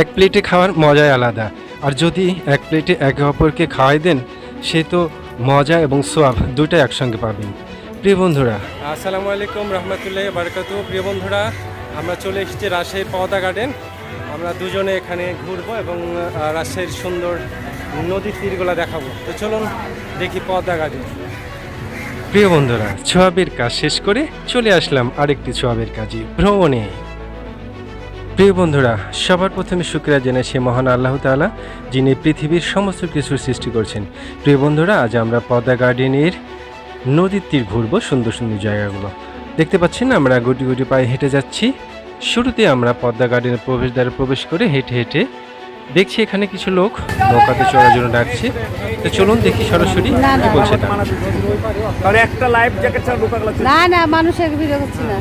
এক প্লেটে খাওয়ার মজাই আলাদা। আর যদি এক প্লেটে একে অপরকে খাওয়াই দেন সে তো মজা এবং সোয়াব দুইটাই একসঙ্গে পাবেন। প্রিয় বন্ধুরা আসসালামু আলাইকুম রহমতুল্লাহ বারকাত প্রিয় বন্ধুরা আমরা চলে এসেছি রাজশাহীর পওদা গার্ডেন। আমরা দুজনে এখানে ঘুরবো এবং রাজশাহীর সুন্দর নদীর তীরগুলো দেখাবো। তো চলুন দেখি পদ্মা গার্ডেন। প্রিয় বন্ধুরা ছোয়াবের কাজ শেষ করে চলে আসলাম আরেকটি ছোয়াবের কাজে ভ্রমণে। প্রিয় বন্ধুরা সবার প্রথমে শুক্রিয়া জানাই সে মহান আল্লাহ তাআলা যিনি পৃথিবীর সমস্ত কিছুর সৃষ্টি করছেন। প্রিয় বন্ধুরা আজ আমরা পদ্মা গার্ডেনের নদীর তীর ঘুরবো সুন্দর সুন্দর জায়গাগুলো। দেখতে পাচ্ছেন আমরা গুটি গুটি পায়ে হেঁটে যাচ্ছি। শুরুতে আমরা পদ্মা গার্ডেনের প্রবেশদ্বারে প্রবেশ করে হেঁটে হেঁটে দেখছি এখানে কিছু লোক নৌকাতে চড়ার জন্য ডাকছে। তো চলুন দেখি সরাসরি কি বলছে আর একটা লাইফ জ্যাকেট ছাড়া না না মানুষের ভিডিও করছি না।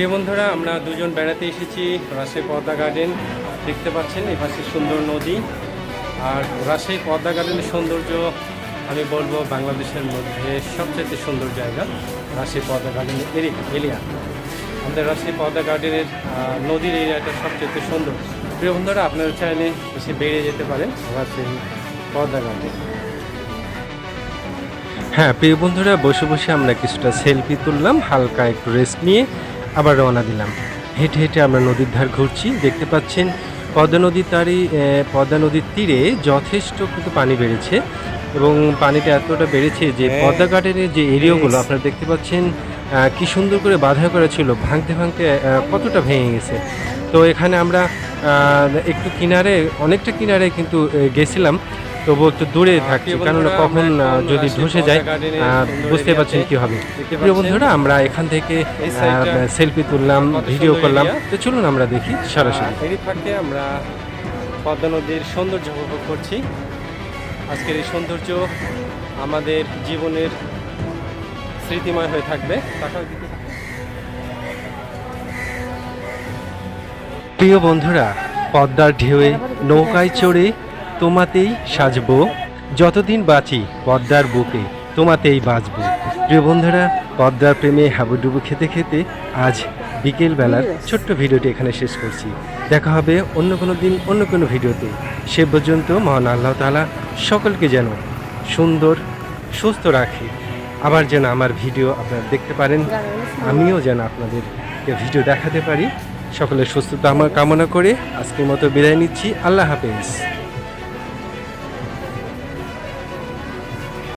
প্রিয় বন্ধুরা, আমরা দুজন বেড়াতে এসেছি রাজশাহী পদ্মা গার্ডেন। দেখতে পাচ্ছেন, এই পাশে সুন্দর নদী। আর রাজশাহী পদ্মা গার্ডেনের সৌন্দর্য, আমি বলব বাংলাদেশের মধ্যে সবচেয়ে সুন্দর জায়গা, রাজশাহী পদ্মা গার্ডেনের এরিয়া আমাদের রাজশাহী পদ্মা গার্ডেনের নদীর এরিয়াটা সবচেয়ে সুন্দর। প্রিয় বন্ধুরা, আপনারা চাইলে এসে বেরিয়ে যেতে পারেন রাজশাহী পদ্মা গার্ডেন। হ্যাঁ প্রিয় বন্ধুরা, বসে বসে আমরা কিছুটা সেলফি তুললাম, হালকা একটু রেস্ট নিয়ে। আবার রওনা দিলাম। হেঁটে হেঁটে আমরা নদীর ধার ঘুরছি। দেখতে পাচ্ছেন পদ্মা নদীর তারই পদ্মা নদীর তীরে যথেষ্ট কিন্তু পানি বেড়েছে এবং পানিটা এতটা বেড়েছে যে পদ্মা গার্ডেনের যে এরিয়াগুলো আপনারা দেখতে পাচ্ছেন কি সুন্দর করে বাধা করা ছিল ভাঙতে ভাঙতে কতটা ভেঙে গেছে। তো এখানে আমরা একটু কিনারে অনেকটা কিনারে কিন্তু গেছিলাম। তবু একটু দূরে থাকছি কারণ কখন যদি ধসে যায় বুঝতে পারছেন কি হবে। প্রিয় বন্ধুরা আমরা এখান থেকে সেলফি তুললাম ভিডিও করলাম। তো চলুন আমরা দেখি সরাসরি। ফাঁকে আমরা পদ্মা নদীর সৌন্দর্য উপভোগ করছি। আজকের এই সৌন্দর্য আমাদের জীবনের স্মৃতিময় হয়ে থাকবে। তাকাও প্রিয় বন্ধুরা পদ্মার ঢেউয়ে নৌকায় চড়ে তোমাতেই সাজবো যতদিন বাঁচি পদ্মার বুকে তোমাতেই বাঁচবো। প্রিয় বন্ধুরা পদ্মার প্রেমে হাবুডুবু খেতে খেতে আজ বিকেল বেলার ছোট্ট ভিডিওটি এখানে শেষ করছি। দেখা হবে অন্য কোনো দিন অন্য কোনো ভিডিওতে। সে পর্যন্ত মহান আল্লাহ তাআলা সকলকে যেন সুন্দর সুস্থ রাখে। আবার যেন আমার ভিডিও আপনারা দেখতে পারেন আমিও যেন আপনাদের ভিডিও দেখাতে পারি। সকলের সুস্থতা আমার কামনা করে আজকের মতো বিদায় নিচ্ছি। আল্লাহ হাফেজ।